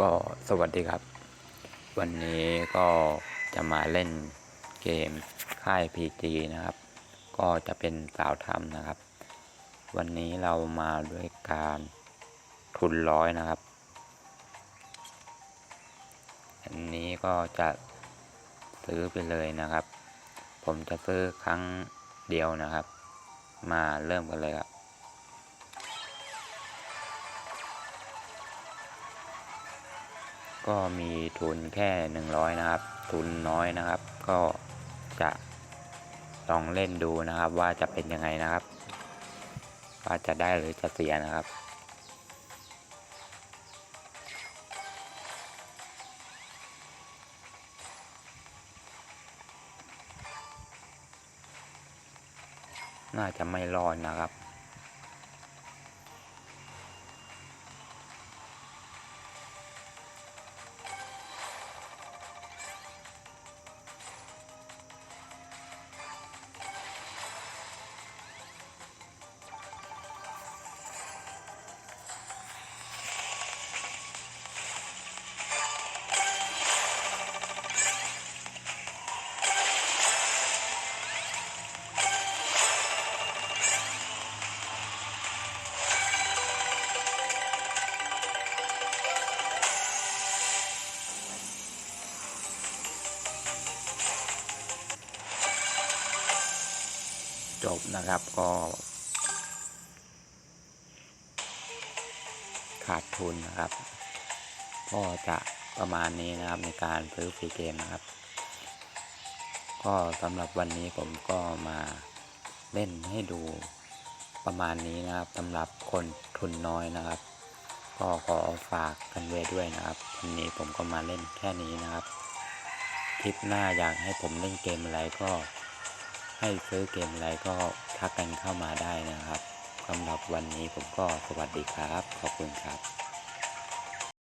ก็สวัสดีครับ วันนี้ก็จะมาเล่นเกมค่าย PG นะครับ ก็จะเป็นสาวทำนะครับ วันนี้เรามาด้วยการทุนร้อยนะครับ อันนี้ก็จะซื้อไปเลยนะครับ ผมจะซื้อครั้งเดียวนะครับ มาเริ่มกันเลยครับ ก็มีทุนแค่ 100 นะครับ ทุนน้อยนะครับ ก็จะลองเล่นดูนะครับ ว่าจะเป็นยังไงนะครับ ว่าจะได้หรือจะเสียนะครับน่าจะไม่รอดนะครับ จบนะครับก็ ขาดทุนนะครับ ก็จะประมาณนี้นะครับในการซื้อฟรีเกมนะครับ ก็สำหรับวันนี้ผมก็มาเล่นให้ดูประมาณนี้นะครับสำหรับคนทุนน้อยนะครับ ก็ขอฝากกันไว้ด้วยนะครับวันนี้ผมก็มาเล่นแค่นี้นะครับ คลิปหน้าอยากให้ผมเล่นเกมอะไรก็ ให้ซื้อเกมอะไรก็ทักกันเข้ามาได้นะครับสำหรับวันนี้ผมก็สวัสดีครับ ขอบคุณครับ